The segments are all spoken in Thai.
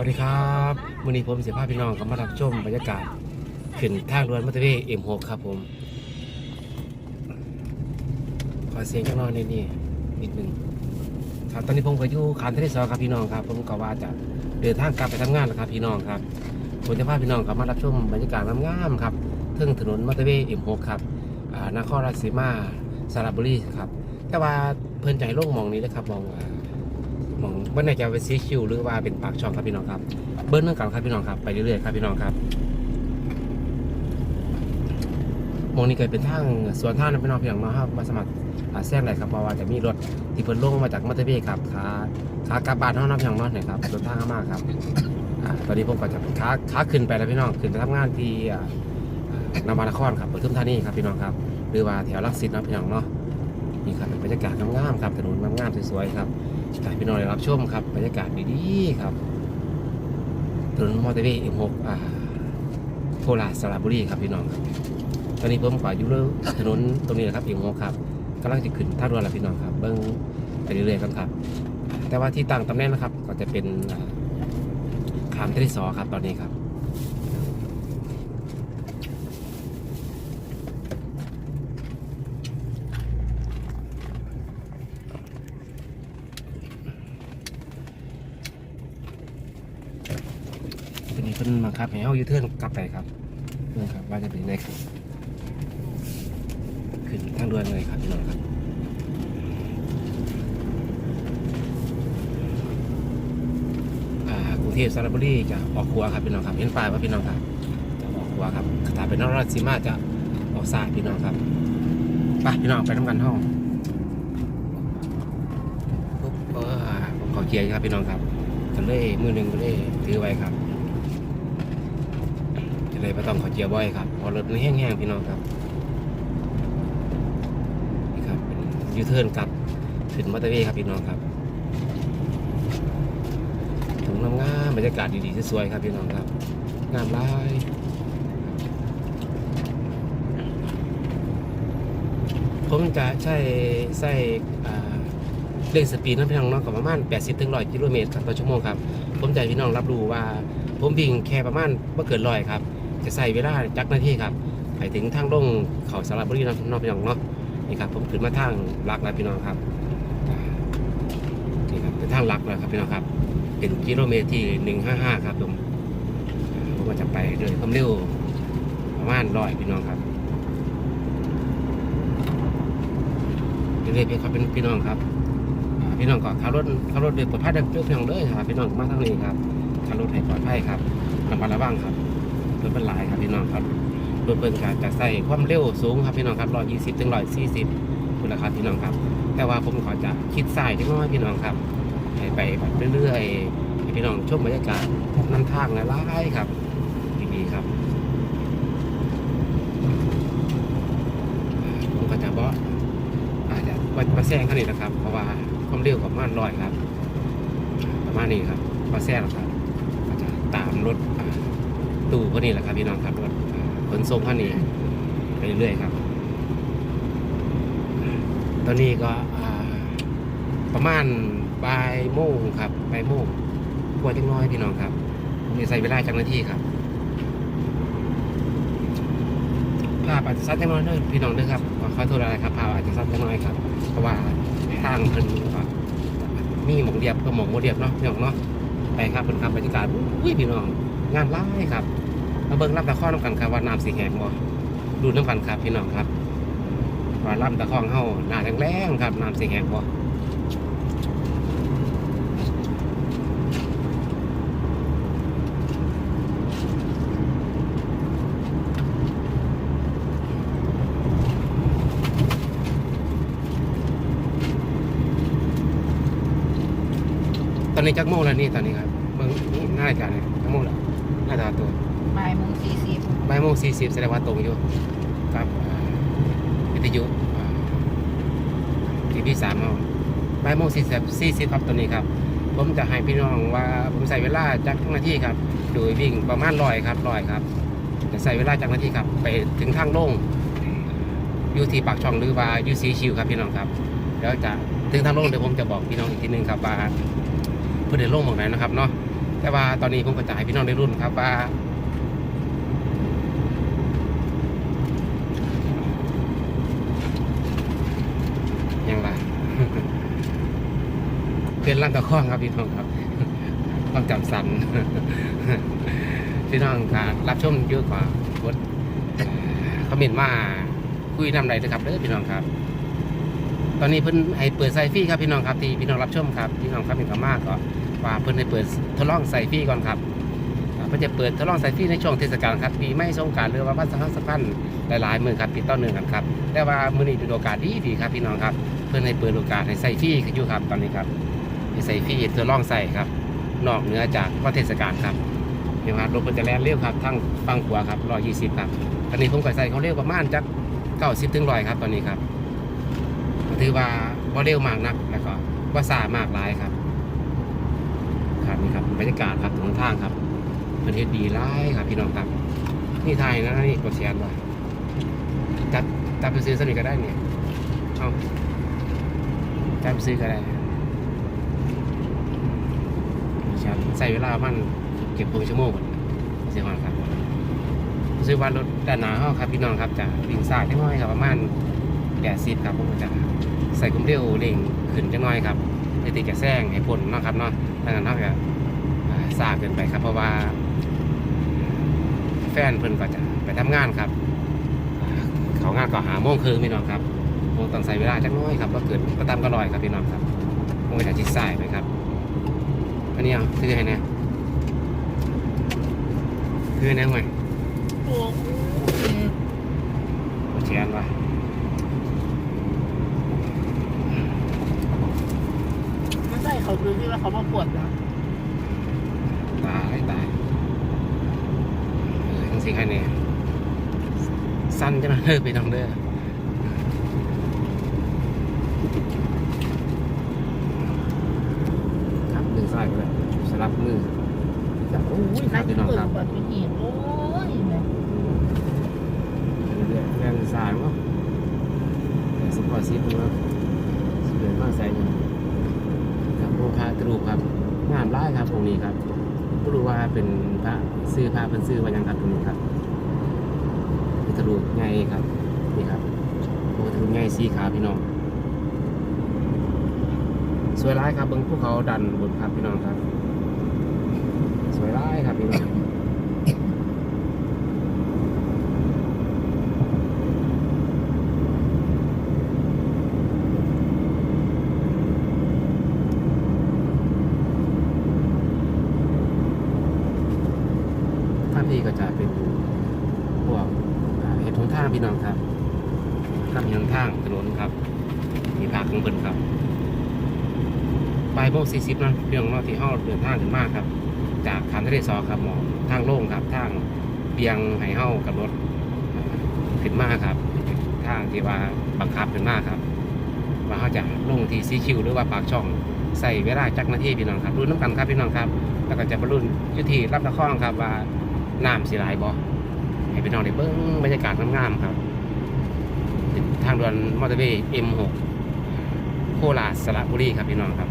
วัสดีครับวันนี้ผมเสียภาพพี่น้องก็มารับชมบรรยากาศขึ้นทางด่วนมอเตอร์เวย์ M6 ครับผม ขอเสียงจังน้อยในนี่นิดหนึ่งครับตอนนี้ผมก็อยู่ขานทะเลสอครับพี่น้องครับ ผมก็ว่าจะเดินทางกลับไปทำงานแล้วครับพี่น้องครับผมจะพาพี่น้องครับมารับชมบรรยากาศงามๆครับเทิงถนนมอเตอร์เวย์ M6 ครับนครราชสีมาสระบุรีครับ แต่ว่าเพิ่นใจโล่งมองนี้นะครับมองอ มองเมื่อไหร่จะเป็นซีคิวหรือว่าเป็นปากช่องครับพี่น้องครับ เบิ้ลเรื่องกันครับพี่น้องครับไปเรื่อยๆครับพี่น้องครับมองนี้เกิดเป็นทางสวนทางนะพี่น้องพี่น้องเนาะครับมาสมัครอ่าแซงไหนครับเพราะว่าจะมีรถที่เพิ่นลงมาจากมอเตอร์เวย์ครับขาขากลับบ้านเท่านั้นพี่น้องเนาะนะครับสวนทางมากครับตอนนี้ผมก็จะขาขาขึ้นไปแล้วพี่น้องขึ้นไปทำงานที่อ่าอ่านามานครครับปทุมธานีครับพี่น้องครับ หรือว่าแถวลักษิตนะพี่น้องเนาะนี่ครับเป็นบรรยากาศงามๆครับถนนงามๆสวยๆครับ พี่น้องรับชมครับบรรยากาศดีๆครับถนนมอเตอร์เวย์ M6 อ่าโคราชสระบุรีครับพี่น้องครับตอนนี้ผมขออยู่เรื่องถนนตรงนี้นะครับ M6 ครับกำลังจะขึ้นท่าเรือแล้วพี่น้องครับ เบิ้งไปเรื่อยๆกับครับ แต่ว่าที่ตั้งตำแหน่งนะครับ ก็จะเป็นคาขามทะเลสอครับตอนนี้ครับ ทีนี้เพิ่นมา ครับให้เฮายูเทิร์นกลับไปครับนี่ครับว่าจะเป็นยังไงครับขึ้นทางด่วนเลยครับพี่น้องครับอ่ากรุงเทพสระบุรีจะออกขวาครับพี่น้องครับเห็นป้ายว่าพี่น้องครับจะออกขวาครับถ้าเป็นนครราชสีมาจะออกซ้ายพี่น้องครับไปพี่น้องไปทำกันห้องปุ๊บเออผมขอเคลียร์ครับพี่น้องครับกันเลยมือหนึ่งก็เลยถือไว้ครับ จะเลยไม่ต้องขอเจียบ่อยครับพอรถมันแห้งๆพี่น้องครับนี่ครับเป็นยูเทิร์นกลับขึ้นมอเตอร์เวย์ครับพี่น้องครับถึงงามบรรยากาศดีๆสวยๆครับพี่น้องครับงามหลายผมจะใช้ใส่เร่งสปีดนะพี่น้องเนาะกับประมาณ 80ถึง100 กิโลเมตรต่อชั่วโมงครับ ผมจะให้พี่น้องรับรู้ว่า ผมวิ่งแค่ประมาณไม่เกินร้อยครับ จะใส่เวลาจักนาทีครับไปถึงทางลงเขาสารบุรีน้องพี่น้องเนาะนี่ครับผมขึ้นมาทางลักแล้วพี่น้องครับนี่ครับเป็นทางลักแล้วครับพี่น้องครับ เป็นกิโลเมตรที่หนึ่งห้าห้าครับผมอ่าผมก็จะไปโดยความเร็วประมาณร้อยพี่น้องครับเรื่อยๆครับเป็นพี่น้องครับพี่น้องก็ขับรถขับรถโดยปลอดภัยเด้อพี่น้องเด้อครับพี่น้องมาทางนี้ครับขับรถให้ปลอดภัยครับระมัดระวังครับ ถเป็นหลายครับพี่น้องครับรถเป็นการจะใส่ความเร็วสูงครับพี่น้องครับร้อยยี่สิบถึงร้อยสี่สิบคุณราคาพี่น้องครับ แต่ว่าผมขอจะคิดใสายเล็กน้อยพี่น้องครับให้ไปแบบเรื่อยๆพี่น้องชมบรรยากาศน้ำทางหลายครับดีๆครับผมก็จะบอกอาจจะมาแซงเขานี่นะครับ เพราะว่าความเร็วประมาณร้อยครับ ประมาณนี้ครับมาแซงครับก็จะตามรถ ตู้พวกนี้แหละครับพี่น้องครับรถขนส่งคันนี้ไปเรื่อยๆครับ ตอนนี้ก็ประมาณบ่ายโมงครับบ่ายโมงกว่าจังน้อยพี่น้องครับผมจะใส่เวลาจังนาทีครับภาพอาจจะสั้นจังน้อยเด้อพี่น้องเด้อครับขอขอโทษอะไรครับภาพอาจจะสั้นจังน้อยครับ เพราะว่าทางเพิ่นมีหมองเดียบก็หมองโมเดียบเนาะพี่น้องเนาะไปครับเพิ่นครับบรรยากาศอุ้ยพี่น้อง งานร้ายครับมาเบิ่งลำตะข้อน้ำกันครับว่าน้ำสีแหงบ่ดูน้ำกันครับพี่น้องครับว่าลำตะข้องเฮาหน้าแรงๆครับน้ำสีแหงบ่ตอนนี้จักโมงแล้วนี่ตอนนี้ครับเบิ่งหน้าจาเนี่ยจักโมงแล้ว น้าตาตัวบ่ายโมงสี่สิบบ่ายโมงสี่สิบแสดงว่าตรงอยู่กับอ่าวิทยุทีพีสามเอาบ่ายโมงสี่สิบสี่สิบครับตัวนี้ครับ ผมจะให้พี่น้องว่าผมใส่เวลาจากนาทีครับ โดยวิ่งประมาณร้อยครับร้อยครับจะใส่เวลาจากนาทีครับ ไปถึงทางลงอยู่ที่ปากช่องหรือว่าอยู่สีชิวครับพี่น้องครับแล้วจะถึงทางลงเดี๋ยวผมจะบอกพี่น้องอีกทีนึงครับว่าเพื่อเดินลงหมองไหนนะครับเนาะ แต่ว่าตอนนี้ผมก็จะให้พี่น้องได้รุ่นครับว่ายังไงเป็นร่างตะข้องครับพี่น้องครับความจำสันพี่น้องครับรับชมเยอะกว่ากดคอมเมนต์มาคุยนำไรนะครับเด้อพี่น้องครับ ตอนนี้เพิ่นให้เปิดไซฟี่ครับพี่น้องครับที่พี่น้องรับชมครับพี่น้องครับเห็นก็มากก็ ว่าเพิ่นให้เปิดทดลองไซฟี่ก่อนครับเพิ่นจะเปิดทดลองไซฟี่ในช่วงเทศกาลครับปีไม่สงการหรือว่าวันสำคัญสำคัญหลายๆมือครับติดต่อเนื่งกันครับแต่ว่ามือนี้เป็นโอกาสดีดีครับพี่น้องครับ เพื่อนให้เปิดโอกาสให้ใส่ฟรีอยู่ครับตอนนี้ครับให้ใส่ฟรีเธอลองใส่ครับนอกเหนือจากวันเทศกาลครับเดี๋ยวครับรถมันจะแล่นเร็วครับทั้งฟังขวาครับร้อยยี่สิบครับตอนนี้ผมก็ใส่เขาเร็วประมาณจักเก้าสิบถึงร้อยครับตอนนี้ครับถือว่าว่เร็วมากนักแล้วก็ว่าสามากหลายครับ ครับนี่ครับบรรยากาศครับถนนทางครับประเทศดีร้ายครับพี่น้องครับนี่ไทยนะนี่กดแชร์ว่ะจับจับไปซื้อสนิทก็ได้เนี่ยเอาจำซื้อก็ได้ครับใส่เวลามันเก็บตัวชั่วโมงเสียหอนครับซื้อวันรถด้านหน้าห้อครับพี่น้องครับจะวิ่งสายจังน้อยครับประมาณแปดสิบครับผมจะใส่กุมเร็วเร่งขึ้นจังน้อยครับเพื่อที่จะแซงให้พ้นะครับเนาะ นั้นเท่ากับซาเกินไปครับ เพราะว่า แฟนเพิ่นก็จะไปทำงานครับอ่าเขางานก็หาโมงครึ่งพี่น้องครับคงต้องใส่เวลาจักหน้อยครับว่าเกิดก็ตามก็ลอยครับพี่น้องครับคงจะชิดสายไปครับอันนี้เอาคือให้แน่คือให้แน่ห่วยโอ้โหโอเชียนว่ะ ไม่ใช่ เขาดูที่ว่าเขามาปวดนะตายตายเออทั้งสิ่งให้แน่สั้นจังนะเด้อพี่น้องเด้อครับดึงสายไปเลยสลับมือจับโอ้ยครัน่าบจะพี่น้องเปิคดรับเปิดไปอีกโอ้ยแม่เรียนเรียนสายมั้งแต่สปอร์ตซิปมั้งสวยมากใส่เนี่ยครับโมพาต รูปครับงามร้ายครับตรงนี้ครับไม่รู้ว่าเป็นพระซื้อพระเป็นซื้อว่ายังครับตรงนี้ครับพุทธรูปไงครับนี่ครับโอ้ตรูปไงสีขาวพี่น้องสวยร้ายครับเบิ้งภูเขาดันบนครับพี่น้องครับ สวยร้ายครับพี่น้อง ท่านพี่ก็จะเป็นพวกอ่าเห็ดทงทางพี่น้องครับข้ามเห็ดทงทางถนนครับ มีภาคของเพิ่นครับบ่ายโมงสี่สิบนะเรื่องนาะที่ห้าเดินทางถึงมากครับ จากคานทะเลซอครับหมองทางโล่งครับทางเบียงไห้เฮ้ากับรถขึ้นมากครับทางที่ว่าบังคับขึ้นมากครับว่าเขาจะลงที่ซีคิวหรือว่าปากช่องใส่เวลาจักนาทีพี่น้องครับรุ่นน้ำกันครับพี่น้องครับแล้วก็จะบรรลุยุทีรับตะข้องครับว่าน้ำสิหลายบ่ให้พี่น้องได้เบิ้งบรรยากาศงามๆครับทางด่วนมอเตอร์เวย์ M6 โคราชสระบุรีครับพี่น้องครับ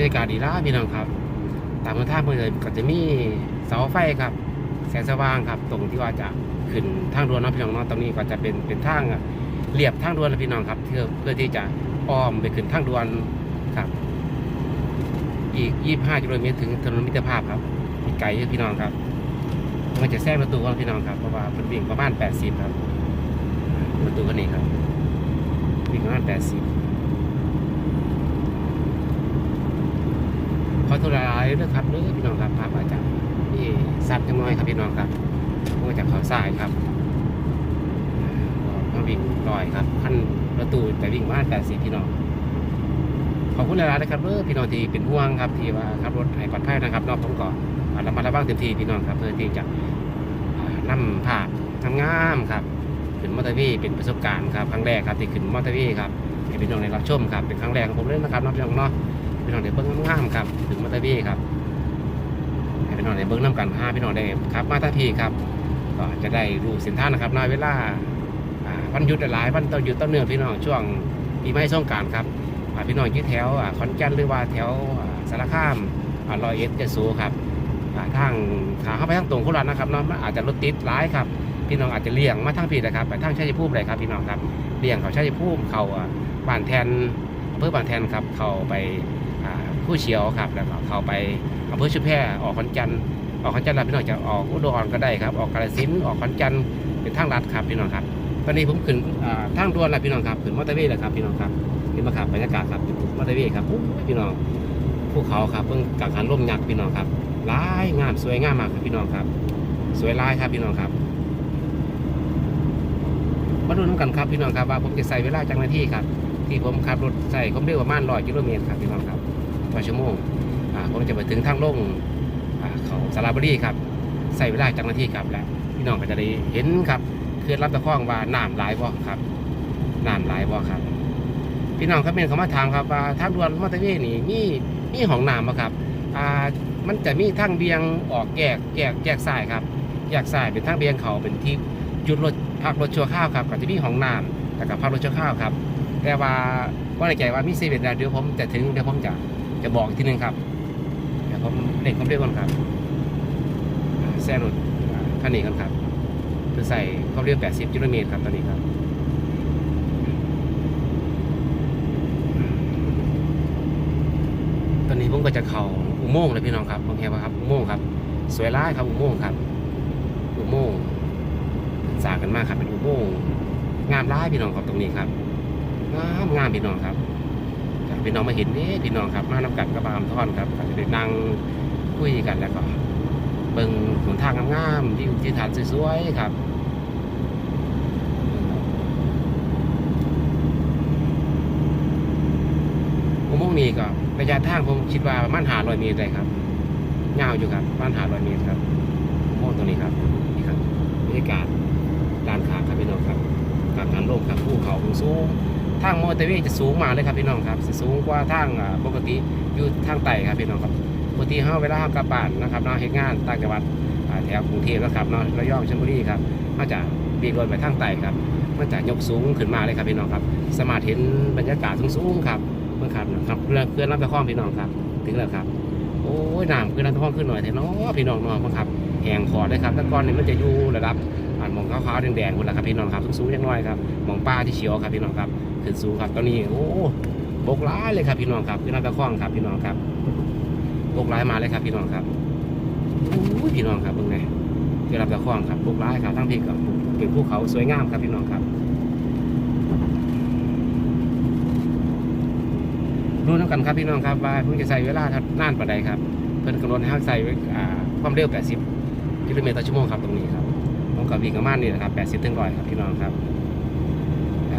บรรยากาศ ดีล้าพี่น้องครับ ตามทางเพื่อนก็จะมีเสาไฟครับ แสงสว่างครับ ตรงที่ว่าจะขึ้นทางด่วนนะพี่น้องเนาะตรงนี้ก็จะเป็นเป็นทางเรียบทางด่วนนะพี่น้องครับ เพื่อเพื่อที่จะอ้อมไปขึ้นทางด่วนครับ อีก 25กิโลเมตรถึงถนนมิตรภาพครับอีไกลเยอะพี่น้องครับมันจะแทรกประตูของพี่น้องครับเพราะว่าเป็นวิ่งประมาณ 80 ครับ ประตูคันนี้ครับวิ่งประมาณ 80 ขอ โทษหลายๆเด้อครับเด้อพี่น้องครับพระอาจารย์นี่ซัดจังน้อยครับพี่น้องครับพวกจากเขาทรายครับมาวิ่งลอยครับขั้นประตูแต่วิ่งมาแปดสิบพี่น้องขอบคุณหลายๆนะครับเด้อพี่น้องที่เป็นห่วงครับที่ว่าขับรถให้ปลอดภัยนะครับนอกผมก็ระมัดระวังเต็มที่พี่น้องครับเพื่อที่จะอ่านำภาพงามครับขึ้นมอเตอร์เวย์เป็นประสบการณ์ครับครั้งแรกครับที่ขึ้นมอเตอร์เวย์ครับให้พี่น้องได้รับชมครับเป็นครั้งแรกของผมเลยนะครับน้องพี่น้องเนาะ พี่น้องได้เบิ้งงามครับ ถึงมอเตอร์เวย์ครับให้พี่น้องได้เบิ้งน้ำกันห้าพี่น้องได้ครับมาทันทีครับ ก็จะได้รู้ส้นทานะครับในเวลาอ่าวันหยุดหลายวันต้นหยุดต้นเนื่องพี่น้องช่วงปีใหม่สงกรารครับอ่าพี่น้องยี่แถวอ่าขอนแกนหรือว่าแถวอ่าสารคามอ่ารอยเอ็ดยะโสครับอ่าทางขาเข้าไปทางตรงโคราชนะครับเนาะมันอาจจะรถติดหลายครับ พี่น้องอาจจะเลี่ยงมาทางผิดนะครับไปทางชัยภูมิเลยครับพี่น้องครับเลี่ยงเขาชัยภูมิเขาอ่าบ้านแทนอำเภอบ้านแทนครับ เขาไป ผู้เชียวครับแล้วก็เขาไปอำเภอชุมแพออกขอนแก่นออกขอนแก่นแล้วพี่น้องจะออกอุดรก็ได้ครับ ออกกาฬสินออกขอนแก่นเป็นทางลัดครับพี่น้องครับ ตอนนี้ผมขึ้นทางด่วนแล้วพี่น้องครับขึ้นมอเตอร์เวย์แล้วครับพี่น้องครับเห็นมครับบรรยากาศครับมอเตอร์เวย์ครับพี่น้องภูเขาครับเพิ่งกังหันลมยักษ์พี่น้องครับหลายงามสวยงามมากครับพี่น้องครับ สวยหลายครับพี่น้องครับมาดูน้ำกันครับพี่น้องครับว่าผมจะใส่เวลาจากนาที่ครับที่ผมขับรถใส่ความเร็วประมาณร้อยกิโลเมตรครับพี่น้อง ต่อชั่วโมงอ่าผมจะไปถึงทางลงอ่าเขาสาราบรีครับใส่เวลาจากนาทีครับและพี่น้องก็จะได้เห็นครับเขื่อนลำตะคองว่าน้ำหลายบ่ครับน้ำหลายบ่ครับ พี่น้องครับเป็นคำว่าถามครับว่าทางด่วนมอเตอร์เวย์นี่มีมีห้องน้ำบ่ครับอ่ามันจะมีทางเบียงออกแยกแยกแยกซ้ายครับแยกซ้ายเป็นทางเบียงเขาเป็นที่หยุดรถพักรถชั่วข้าวครับก็จะมีห้องน้ำแล้วก็พักรถชั่วข้าวครับ แต่ว่าว่าในใจว่ามีเซเว่นแล้วเดี๋ยวผมจะถึงเดี๋ยวผมจะ จะบอกอีกทีหนึงครับเดี๋ยวผมเด็กผมเรียกก่อนครับแซงรถคันนี้ก่อนครับคือใส่ควาเร็ว80กิโลเมตรครับตอนนี้ครับตอนนี้ผมก็จะเข้าอุโมงค์เลยพี่น้องครับโอเคป่ะครับอุโมงค์ครับ สวยร้ายครับอุโมงค์ครับ อุโมงค์สากันมากครับเป็นอุโมงค์งามร้ายพี่น้องครับตรงนี้ครับงามงามพี่น้องครับ พี่น้องมาเห็นนี่พี่น้องครับมาน้ำกันกับบามท่อนครับก็จะได้นั่งคุยกันแล้วก็เบิ่งหนทางงามๆวิวที่ทานสวยๆครับอุโมงค์นี้ก็ระยะทางผมคิดว่าประมันหาร้อยเมตรเลยครับยาวอยู่ครับประมันหาร้อยเมตรครับอุโมงค์ตรงนี้ครับนี่ครับบรรยากาศด้านข้างครับพี่น้องครับกลางหันลมครับภูเขาสูง ทางมอเตอร์เวย์จะสูงมากเลยครับพี่น้องครับสิสูงกว่าทางอ่าปกติอยู่ทางใต้ครับพี่น้องครับปกติเฮาเวลาเฮากลับบ้านนะครับเนาะเฮ็ดงานต่างจังหวัดแถวกรุงเทพนะครับเนาะระยองชลบุรีครับมาจากบีรถไปทางใต้ครับมาจากยกสูงขึ้นมาเลยครับพี่น้องครับ สามารถเห็นบรรยากาศสูงๆครับเมื่อครับนะครับเพื่อนเพื่อนรับตะข้องพี่น้องครับ ถึงแล้วครับ โอ้ยน้ำคือน้ำตะข้องขึ้นหน่อยเถอะเนาะพี่น้องเนาะครับแหงขอดเลยครับต่ก่อนนี่มันจะอยู่ระดับ ขาวๆแดงๆหมดแล้วครับพี่น้องครับสูงๆยังน้อยครับมองป้าที่เฉียวครับพี่น้องครับขึ้นสูงครับตอนนี้โอ้บกร้ายเลยครับพี่น้องครับพี่น้องตะข้องครับพี่น้องครับบกร้ายมาเลยครับพี่น้องครับโอ้ยพี่น้องครับเบิ่งไงพี่รับตะข้องครับบกร้ายครับทั้งพี่กับเป็นภูเขาสวยงามครับพี่น้องครับรู้น้ำกันครับพี่น้องครับว่าเพิ่งจะใส่เวลานานปานใดครับเพิ่นกำหนดให้เราใส่ความเร็ว 80 กิโลเมตรต่อชั่วโมงครับตรงนี้ครับ กับวิ่งประมาณนี้นะครับ80ถึง100ครับพี่น้องครับอ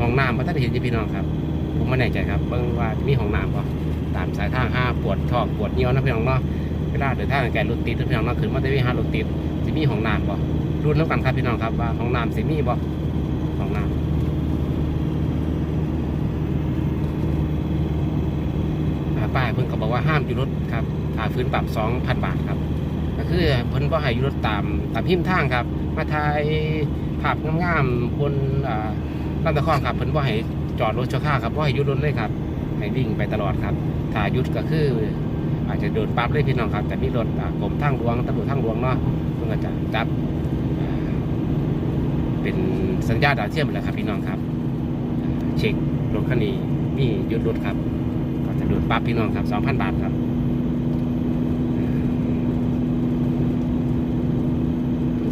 ห้องน้ำพระท่านเห็นจีพี่น้องครับ ผมไม่แน่ใจครับเบิ่งว่าจะมีห้องน้ำป่ะตามสายทางห้าปวดท้องปวดเยี่ยวนะพี่น้องเนาะเวลาเดินทางไกลรถติดนะพี่น้องเนาะขึ้นมาได้วิ่งหารถติดจะมีห้องน้ำป่ะรุ่นน้ำกันครับพี่น้องครับว่าห้องน้ำสิมีป่ะห้องน้ำป้ายเพิ่นก็บอกว่าห้ามอยู่รถครับค่าฟื้นปรับ 2,000 บาทครับ คือเพิ่นก็ให้อยู่รถตามตามพิมพ์ทางครับ มาถ่ายภาพงามๆบนอ่าลำตะคองครับเพิ่นบ่ให้จอดรถชั่วคราวครับบ่ให้หยุดรถเลยครับให้วิ่งไปตลอดครับถ้าหยุดก็คือ อาจจะโดนปรั๊บเลยพี่น้องครับ แต่มีรถกรมทางหลวงตำรวจทางหลวงเนาะเพิ่นก็จะจับเป็นสัญญาณดาวเทียมแหละครับพี่น้องครับ เช็ครถคันนี้มีหยุดรถครับ ก็จะโดนปรั๊บพี่น้องครับ2,000 บาทครับ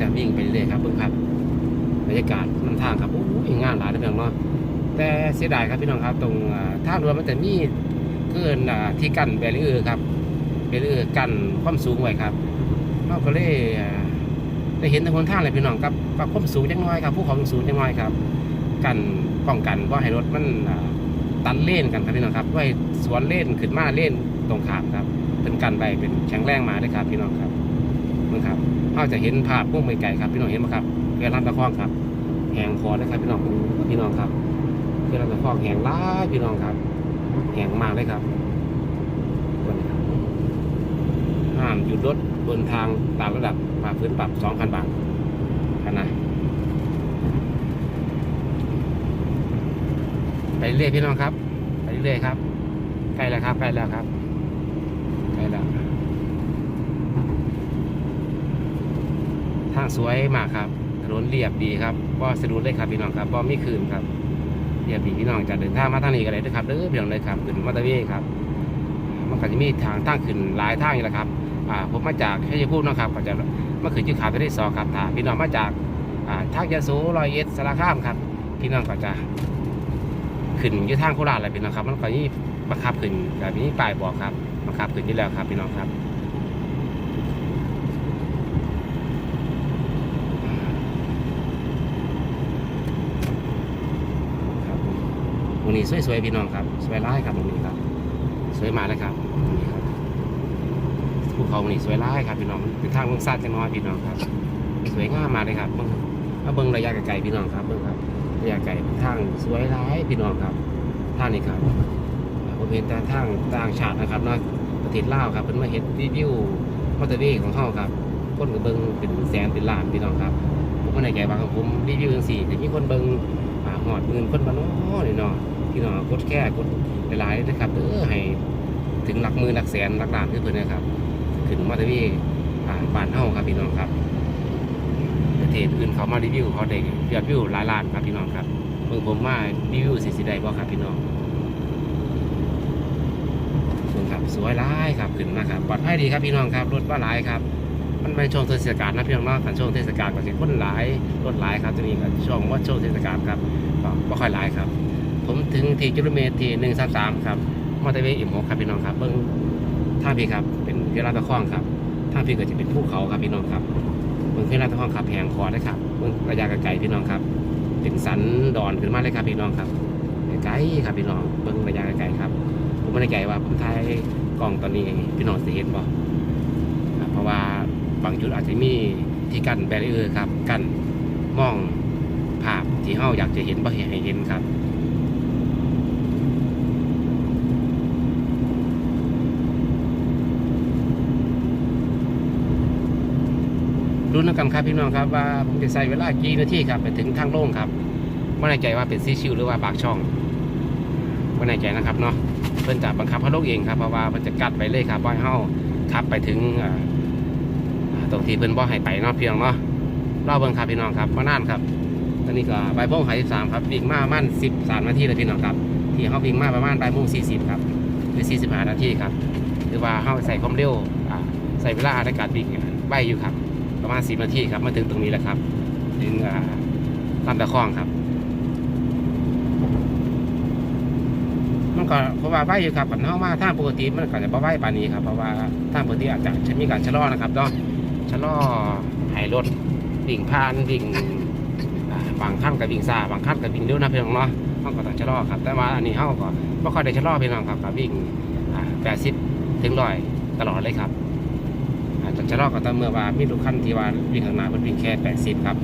จะวิ่งไปเรื่อยครับเพิ่งครับบรรยากาศนำทางครับโอ้ยงานหลายนะพี่น้องเนาะแต่เสียดายครับพี่น้องครับ ตรงอ่าทางด่วนมันจะมีเกินที่กั้นแบรีเออร์ครับแบรีเออร์กั้นความสูงไว้ครับเราก็เลยได้เห็นทางคนทางเลยพี่น้องครับว่าความสูงจังน้อยครับผู้ของสูงจังน้อยครับ กันป้องกันว่าให้รถมันตันเล่นกันครับพี่น้องครับไว้สวนเล่นขึ้นมาเล่นตรงขามครับเป็นกันไปเป็นแข็งแรงมาเลยครับพี่น้องครับ มึงครับเราจะเห็นภาพพุ่งไปไกลครับพี่น้องเห็นไหมครับเกลือลำตะคองครับแหงคอเลยครับพี่น้องพี่น้องครับเกลือลำตะคองแหงร้ายพี่น้องครับแหงมากเลยครับตัวนี้ครับห้ามหยุดรถบนทางตามระดับปรับพื้นปรับ2,000 บาทกันนะไปเรื่อยพี่น้องครับ ไปเรื่อยครับใกล้แล้วครับใกล้แล้วครับใกล้แล้ว ทางสวยมากครับถนนเรียบดีครับบ่สะดุดเลยครับพี่น้องครับบ่มีคืนครับเรียบดีพี่น้องจะเดินทางมาทางนี้ก็ได้เด้อครับเด้อพี่น้องเลยครับขึ้นมอเตอร์เวย์ครับมันก็จะมีทางทางขึ้นหลายทางอยู่แล้วครับอ่าผมมาจากชัยภูมิเนะครับก็จะมาขึ้นที่ขาทะเลสอครับถ้าพี่น้องมาจากอ่าทางยะโสร้อยเอ็ดสารคามครับพี่น้องก็จะขึ้นยู่ทางโคราชแหละพี่น้องครับ มันก็นี่บังคับขึ้นแบบนี้ป้ายบอกครับบังคับขึ้นอยู่แล้วครับพี่น้องครับ วันนี้สวยๆพี่น้องครับ สวยร้ายครับวันนี้ครับ สวยมากเลยครับวันนี้ครับภูเขาวันนี้สวยร้ายครับพี่น้องเป็นทางเมืองซาดจังน้อยพี่น้องครับ สวยงามมาเลยครับเบิ่งมาเบิ่งระยะไกลๆพี่น้องครับเบิ่งครับระยะไกลทางสวยร้ายพี่น้องครับทางนี้ครับผมเห็นแต่ทางต่างชาตินะครับเนาะประเทศลาวครับเป็นมาเห็นรีวิวมอเตอร์เวย์ของเขาครับคนก็เบิ่งเป็นแสนเป็นล้านพี่น้องครับผมก็ในใจว่างผมรีวิวจังสี่แต่มีคนเบิ่งอ่าหอดเงินคนบ้านน้อนี่เนาะ พี่น้องกดแค่กดหลายๆนะครับเออให้ถึงหลักหมื่นหลักแสนหลักล้านเพื่อนๆนะครับ ขึ้นมาทวีอ่าบ้านเฮาครับพี่น้องครับประเทศอื่นเขามารีวิวเขาได้ยอดวิวหลายล้านครับพี่น้องครับเมื่อผมมารีวิวสิสิได้บ่ครับพี่น้องเบิ่งครับสวยหลายครับขึ้นมาครับปลอดภัยดีครับพี่น้องครับรถว่าหลายครับมันเป็นช่วงเทศกาลนะพี่น้องเนาะกันช่วงเทศกาลก็สิคนหลายรถหลายครับตัวนี้ก็ช่วงว่าช่วงเทศกาลครับก็ไม่ค่อยหลายครับผม ถึงที่กิโลเมตรที่หนึ่งสามสามครับมอเตอร์เวย์อิ่มหกครับพี่น้องครับ เบิ้งท่าพี่ครับ เป็นเรือลาตะคองครับท่าพี่ก็จะเป็นภูเขาครับพี่น้องครับเบิ้งเรือลาตะคองครับแหงคอได้ครับเบิ้งระยะไกลพี่น้องครับ เป็นสันดอนขึ้นมาเลยครับพี่น้องครับไกลครับพี่น้องเบิ้งระยะไกลครับ ผมไม่ได้ไกลว่าผมถ่ายกล้องตอนนี้พี่น้องจะเห็นบ่เพราะว่าบางจุดอาจจะมีที่กั้นแบรเออร์ครับกั้นมองภาพที่เฮาอยากจะเห็นบ่ให้เห็นครับ รู้นำกันครับพี่น้องครับว่าผมจะใช้เวลากี่นาทีครับไปถึงทางโล่งครับไม่แน่ใจว่าเป็นซีชิวหรือว่าปากช่องไม่แน่ใจนะครับเนาะเพิ่อนจะบังคับให้ลงเองครับเพราะว่ามันจะกัดไปเลยครับว่าให้เฮาขับไปถึงตรงที่เพิ่อนบ่ให้ไปเนาะพี่น้องเนาะรอเบิ่งครับพี่น้องครับมานานครับตอนนี้ก็บ่ายโมงหายสิบสามครับวิ่งมาประมาณสิบสามนาทีเลยพี่น้องครับ ที่เขาวิ่งมาประมาณใบ่ายโมงสี่สิบครับหรือสี่สิบห้านาทีครับ หรือว่าเขาใส่ความเร็วใส่เวลาในการวิ่งไว้อยู่ครับ ประมาณสิบนาทีครับมาถึงตรงนี้แล้วครับ ถึงลำตะคองครับ มันก็เพราะว่าไหวอยู่ครับกับเข้ามาท่าปกติมันก็จะบ่ไว้ปานนี้ครับเพราะว่าท่าปกติอาจจะมีการชะลอนะครับเนาะชะลอให้รถวิ่งผ่านวิ่งบางขั้นกับวิ่งซาบางขั้นกับวิ่งเร็วนะพี่น้องเนาะเขาก็ต้องชะลอครับ แต่ว่าอันนี้เขาก็ไม่ค่อยได้ชะลอพี่น้องครับกับวิ่งแปดสิบถึงร้อยตลอดเลยครับ ชะลอก็ต่อเมื่อว่ามีลูกขั้นที่ว่าวิ่งข้างหน้ามันวิ่งแค่แปดสิบครับ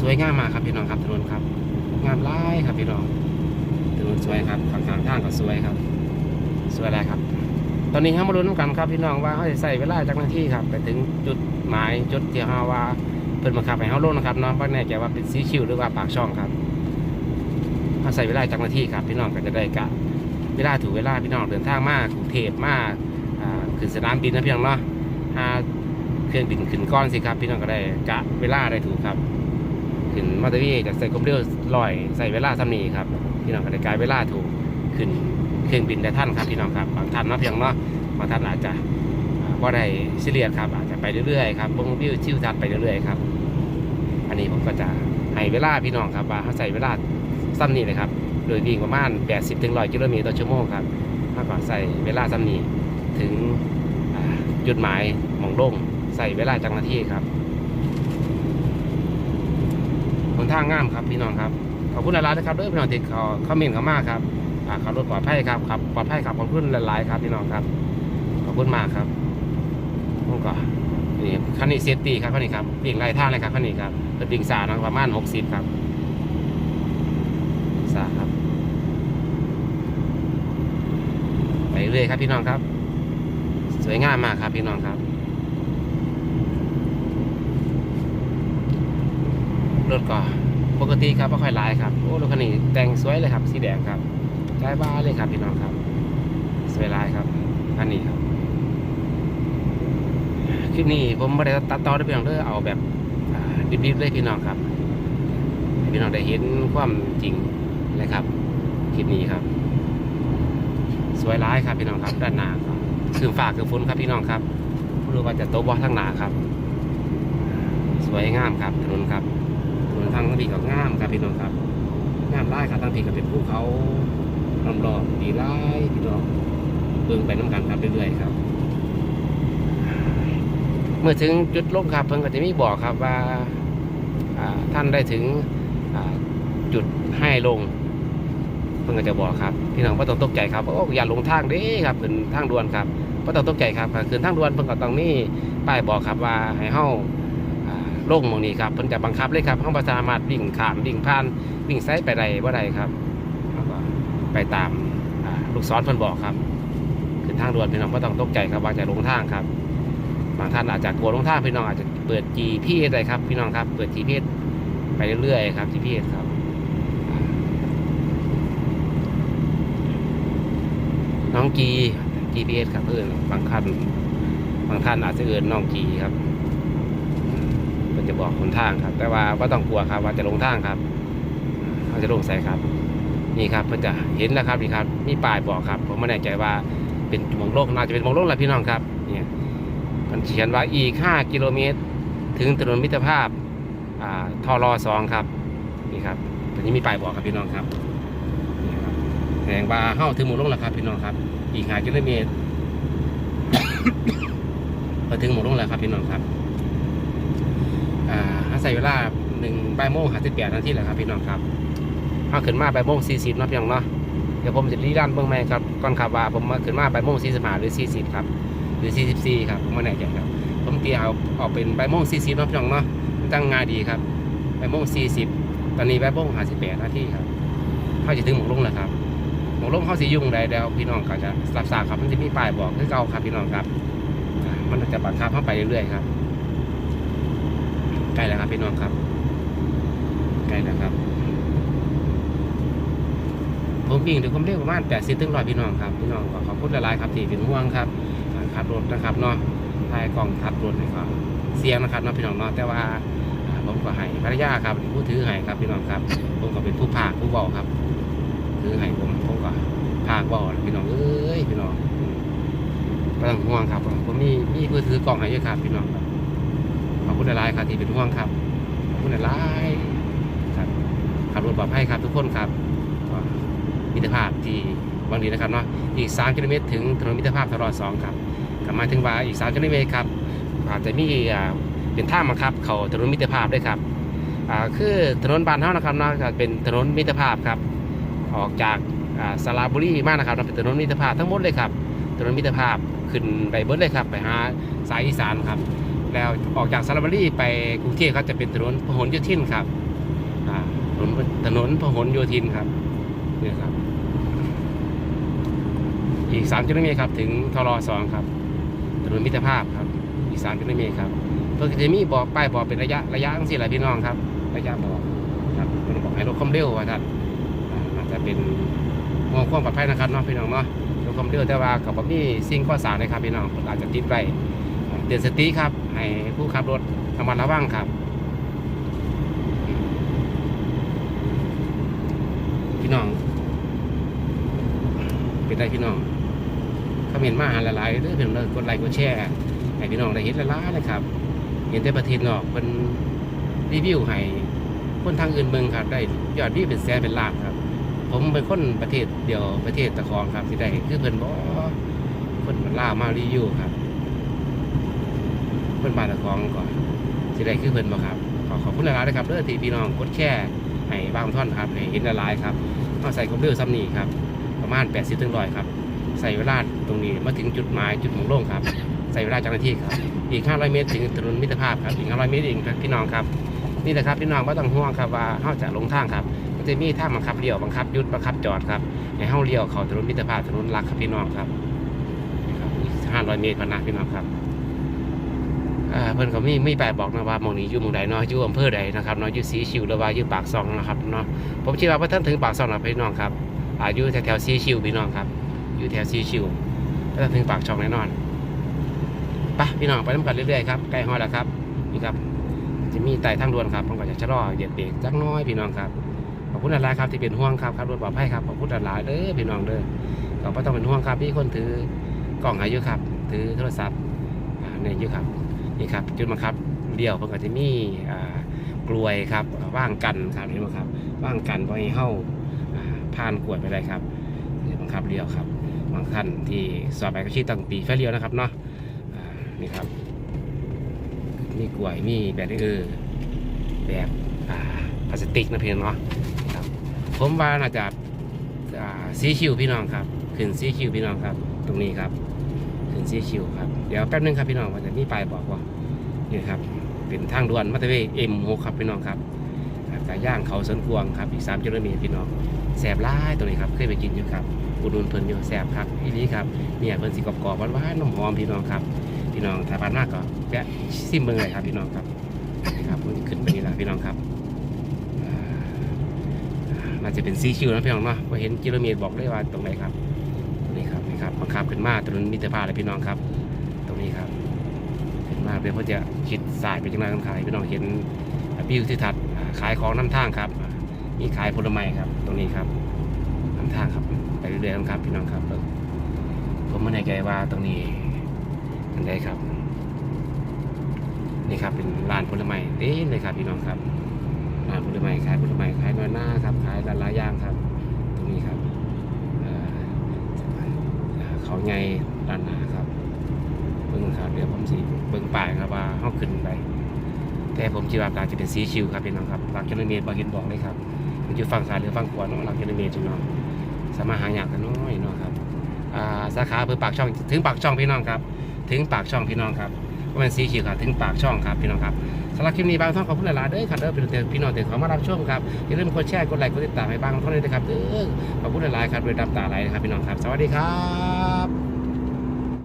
สวยงามมากครับพี่น้องครับถนนครับ งามหลายครับพี่น้องถนนสวยครับฝั่งทางทางก็สวยครับ สวยแล้วครับ ตอนนี้เรามาลุ้นกัน ครับพี่น้องว่าเขาจะใส่เวลาจากหน้าที่ครับ ไปถึงจุดหมายจุดที่เราว่าเพิ่นบังคับให้เขาลงนะครับเนาะว่าแน่ใจว่าเป็นสีคิวหรือว่าปากช่องครับเขาใส่เวลาจากหน้าที่ครับ พี่น้องก็จะได้กะ เวลาถูกเวลาพี่น้องเดินทางมากกรุงเทพมากขึ้นสนามบินนะพี่น้องเนาะถ้าเครื่องบินขึ้นก้อนสิครับ พี่น้องก็ได้กะเวลาได้ถูกครับขึ้นมอเตอร์เวย์จากใส่ความเร็วลอยใส่เวลาทำนี้ครับ พี่น้องก็ได้กายเวลาถูกขึ้นเครื่องบินได้ท่านครับพี่น้องครับบางท่านนะเพียงเนาะ บาท่านอาจจะว่าได้ซีเรียสครับ อาจจะไปเรื่อยๆครับบงวิวชิวทัดไปเรื่อยๆครับ อันนี้ผมก็จะให้เวลาพี่น้องครับว่าเขาใส่เวลาซ้ำนี้เลยครับ โดยวิ่งประมาณ 80ถึง100กิโลเมตรต่อชั่วโมงครับถ้าก็ใส่เวลาซ้ำนี้ถึงจุดหมายหมองลงใส่เวลาจังนาทีครับหนทางงามครับพี่น้องครับขอบคุณหลายๆนะครับด้วยพี่น้องที่เขาคอมเมนเขามาครับอ่าขับรถปลอดภัยครับขับปลอดภัยครับขอบคุณหลายๆครับพี่น้องครับ คุณมากครับผมก็นี่คันนี้เซฟตี้ครับคันนี้ครับวิ่งไล่ทาเลยครับคันนี้ครับเป็นวิ่งสานะประมาณ60ครับสาครับ ไปเรื่อยครับพี่น้องครับ สวยงามมากครับพี่น้องครับรถก็ปกติครับไม่ค่อยลายครับ โอ้รถคันนี้แต่งสวยเลยครับ สีแดงครับใกล้บ้านเลยครับพี่น้องครับ สวยลายครับคันนี้ครับ ลิปนี้ผมไม่ได้ตัดต่อได้เพียงเด้อเอาแบบดิบๆเลยพี่น้องครับพี่น้องได้เห็นความจริงเลยครับคลิปนี้ครับ สวยร้ายครับพี่น้องครับด้านหน้าครับคือฝากคือฝนครับพี่น้องครับไม่รู้ว่าจะโตบอทั้งหนาครับ สวยงามครับถนนครับถนนทางทั้งปีก็งามครับพี่น้องครับงามไล่ครับทั้งปีก็เป็นภูเขาล้อมรอบดีไล่พี่น้องเบิ่งไปน้ำกันครับเรื่อยๆครับ เมื่อถึงจุดลงครับเพิ่นก็จะมีบอกครับว่าท่านได้ถึงจุดให้ลง เพิ่นก็จะบอกครับพี่น้องบ่ต้องตกใจครับโอ้อย่าลงทางเด้ครับขึ้นทางด่วนครับบ่ต้องตกใจครับขึ้นทางด่วนเพิ่นก็ต้องมีป้ายบอกครับว่าให้เฮาอ่าลงหม่องนี้ครับเพิ่นจะบังคับเลยครับเฮาบ่สามารถวิ่งขามวิ่งผ่านวิ่งไสไปได้บ่ได้ครับเฮาก็ไปตามลูกศรเพิ่นบอกครับขึ้นทางด่วนพี่น้องบ่ต้องตกใจครับว่าจะลงทางครับ บางท่านอาจจะกลัวลงท่าพี่น้องอาจจะเปิด GPS ได้ครับพี่น้องครับ เปิด GPS ไปเรื่อยๆครับ GPS ครับน้องกี GPS ครับเพื่อนบางคันบางท่านอาจจะเอื่นน้องกีครับมันจะบอกคนทางครับ แต่ว่าก็ต้องกลัวครับ ว่าจะลงทางครับเขาจะลงใส่ครับ นี่ครับเพื่อจะเห็นแล้วครับนี่ครับมีป้ายบอกครับ ผมไม่แน่ใจว่าเป็นหมองโลกน่าจะเป็นหมองโลกแหละพี่น้องครับ เนี่ย มันเขียนว่าอีก 5 กิโลเมตร ถึงถนนมิตรภาพอ่าทอรอสองครับนี่ครับตอนนี้มีป้ายบอกครับพี่น้องครับนี่ครับแสดงว่าเข้าถึงหมู่ลงแล้วครับพี่น้องครับ อีกหากิโลเมตรพอถึงหมู่ลงแล้วครับพี่น้องครับอ่าอาศัยเวลาหนึ่งใบ่ายโมงหาสิบแปดนาทีแหละครับพี่น้องครับเอาขึ้นมาใบ่ายโมงสี่สิบเนาะพี่น้องเนาะเดี๋ยวผมจะรีรันเบื้องแม่ครับก่อนครับว่าผมมาขึ้นมาใบ่ายโมงสี่สิบห้าหรือสี่สิบครับ หรือสี่สิบสี่ครับผมไม่แน่ใจครับ ผมตีเอาออกเป็นใบโมงสี่สิบเนาะพี่น้องเนาะตั้งงานดีครับใบโมงสี่สิบตอนนี้ใบโมงห้าสิบแปดนาทีครับเข้าจะถึงหมู่ลงแล้วครับหมองลงเข้าสียุ่งใดเดี๋ยวพี่น้องก็จะรับทราบครับมันจะมีป้ายบอกคือเก่าครับพี่น้องครับ มันจะบังคับเข้าไปเรื่อยๆครับใกล้แล้วครับพี่น้องครับใกล้แล้วครับผมวิ่งถึงความเร็วประมาณ80ถึง100พี่น้องครับพี่น้องก็ขอบคุณหลายๆครับที่เป็นห่วงครับ ขับรถนะครับเนาะถ่ายกล้องขับรถนะครับเสียงนะครับเนาะพี่น้องเนาะแต่ว่าผมก็ให้ภรรยาครับผู้ถือให้ครับพี่น้องครับ ผมก็เป็นผู้พากผู้เบาครับ ถือให้ผมผมก็พากบ่อพี่น้องเอ้ยพี่น้องอืมก็ต้องห่วงครับผมมีมีผู้ถือกล่องให้เยอะครับพี่น้องครับขอบคุณหลายครับที่เป็นห่วงครับขอบคุณหลายครับขับรถปลอดภัยครับทุกคนครับมิตรภาพที่บางดีนะครับเนาะอีก 3 กิโลเมตรถึงถนนมิตรภาพตลอด2ครับ กลับมาถึงว่าอีก3กิโลเมตรครับอาจจะมีอ่าเป็นท่างบังคับ เขาถนนมิตรภาพด้วยครับอ่าคือถนนบานเท่านะครับนะเป็นถนนมิตรภาพครับออกจากอ่าสระบุรีมากนะครับเป็นถนนมิตรภาพทั้งหมดเลยครับถนนมิตรภาพขึ้นไปเบิร์ดเลยครับ ไปหาสายอีสานครับแล้วออกจากสระบุรีไปกรุงเทพครับจะเป็นถนนพหลโยธินครับอ่าถนนถนนพหลโยธินครับนี่ครับ อีก3กิโลเมตรครับถึงทรสองครับ ถนนมิตรภาพครับอีก3กิโลเมตรครับเพื่อจะมีบอกป้ายบอกเป็นระยะระยะทั้งสี่หละพี่น้องครับ ระยะบอกครับมันบอกให้ลดความเร็วว่าท่านอาจจะเป็นมองความปลอดภัยนะครับเน้องพี่น้องเนาะดูความเร็วแต่ว่ากับบ่มีสิ่งข้อสารเลยครับพี่น้องอาจจะติดไว้เตือนสติครับ ให้ผู้ขับรถระมัดระวังครับพี่น้องเป็นได้พี่น้อง เมนมาหาหลายๆเด้อพี่น้องเด้อกดไลค์กดแชร์ให้พี่น้องได้เห็นหลายๆนะครับ เห็นแต่ประเทศนอกเป็นรีวิวให้คนทางอื่นเมืองครับได้ยอดวิวเป็นแสนเป็นล้านครับ ผมเป็นคนประเทศเดียวประเทศตะคองครับที่ได้คือเพิ่นบ่คนล่ามารีวิวครับเพิ่นบ้านตะคองก่อนที่ได้คือเพิ่นบ่ครับขอขอบคุณหลายๆนะครับเด้อที่พี่น้องกดแชร์ให้บางท่อนครับให้เห็นหลายๆครับเอาใส่คอมพิวเตอร์ซ้ำนี่ครับประมาณ 80ถึง100ครับ ใส่เวลาตรงนี้มาถึงจุดหมายจุดหมุ่งโล่งครับ ใส่เวลาเจ้าหน้าที่ครับ อีก 500 เมตรถึงถนนมิตรภาพครับ อีก 500 เมตรเองครับพี่น้องครับ นี่แหละครับพี่น้องไม่ต้องห่วงครับว่าเฮาจะลงทางครับมันจะมีทางบังคับเลี้ยวบังคับยุดบังคับจอดครับให้เฮาเลี้ยวเขาถนนมิตรภาพถนนหลักครับพี่น้องครับนี่ครับอีก500 เมตรพนนะพี่น้องครับเพิ่อนก็มีมีแปดบอกนะว่ามองนี้อยู่มู่ใดเนาะอยู่อำเภอใดนะครับเนาะอยู่สีชิวหรือว่าอยู่ปากซองนะครับเนาะผมคิดว่าพอท่านถึงปากซองนะพี่น้องครับอายุแถวๆสีชิวพี่น้องครับ อยู่แถวสีชิวพอท่านถึงปากช่องแน่นอนไปพี่น้องไปน้ำกันเรื่อยๆครับใกล้ฮอดแล้วครับนี่ครับ จะมีไต่ทางด่วนครับผมก็จะชะลอเหยียบเบรกจักน้อยพี่น้องครับขอบคุณหลายครับที่เป็นห่วงครับครับรถปลอดภัยครับขอบคุณหลายเด้อพี่น้องเด้อก็ไม่ต้องเป็นห่วงครับพี่คนถือกล่องอายุครับ ถือโทรศัพท์เนี่ยอยู่ครับนี่ครับจุดบังคับเดี่ยวเพิ่นก็จะมีกลวยครับว่างกันครับเห็นไหมครับว่างกันไว้ให้เฮาอ่าผ่านกวดไปได้ครับนี่บังคับเดี่ยวครับ บางคันที่สอบไปก็ชี้ตั้งปีไฟเลี้ยวนะครับเนาะนี่ครับ มีกล้วยมีแบตเออแบบอ่าพลาสติกนะเพียงเนาะครับ ผมว่าน่าจะอ่าสีคิวพี่น้องครับขึ้นสีคิวพี่น้องครับ ตรงนี้ครับขึ้นสีคิวครับเดี๋ยวแป๊บนึงครับพี่น้องมันจะมีป้ายบอกว่านี่ครับเป็นทางด่วนมัตเวเอ็มหกครับพี่น้องครับครับไก่ย่างเขาสวนกวงครับอีกสามกิโลเมตรพี่น้องแสบร้ายตัวนี้ครับเคยไปกินอยู่ครับ อุดหนุนเพิ่นอยู่แสบครับอีนี้ครับเนี่ยเพิ่นสิกรอบๆหวานๆน้ำหอมพี่น้องครับ พี่น้องถ้าผ่านมากก็แวะซิมเบิ่งเลยครับพี่น้องครับนะครับมันขึ้นไปนี่ละพี่น้องครับอ่าน่าจะเป็นซีคิวนะพี่น้องเนาะพอเห็นกิโลเมตรบอกได้ว่าตรงไหนครับนี่ครับนี่ครับบังคับขึ้นมาถนนมิตรภาพเลยพี่น้องครับ ตรงนี้ครับขึ้นมาเพื่อเพื่อจะชิดสายไปจังไรกันขายพี่น้องเห็นวิวทิวทัศน์ขายของน้ำทางครับอ่ามีขายผลไม้ครับ ตรงนี้ครับน้ำทางครับ ไปเรื่อยๆครับพี่น้องครับผมไม่แน่ใจว่าตรงนี้อันใดครับ นี่ครับเป็นร้านผลไม้เต็มเลยครับพี่น้องครับร้านผลไม้ขายผลไม้ขายน้อยหน้าครับขายหลายๆอย่างครับ ตรงนี้ครับเขาไงด้านหน้าครับเบิ้งครับเดี๋ยวผมสิเบิ้งป้ายครับว่าห้องขึ้นไปแต่ผมคิดว่าการจะเป็นสีชิวครับพี่น้องครับหลักกิโลเมตรบางเห็นบอกเลยครับมันอยู่ฝั่งซ้ายหรือฝั่งขวาเนาะหลักกิโลเมตรพี่น้อง สามารถหาอยากกันน้อยเนาะครับสาขาอำเภอปากช่องถึงปากช่องพี่น้องครับ ถึงปากช่องพี่น้องครับก็เป็นสีชิวครับถึงปากช่องครับพี่น้องครับสำหรับคลิปนี้บางท่านขอบคุณหลายๆเด้อครับเด้อเป็นพี่น้องเด็กขอมารับชมครับอย่าลืมกดแชร์กดไลค์กดติดตามให้บางท่านด้วยนะครับเด้อขอบคุณหลายๆครับโดยดับตาไหลนะครับพี่น้องครับ สวัสดีครับ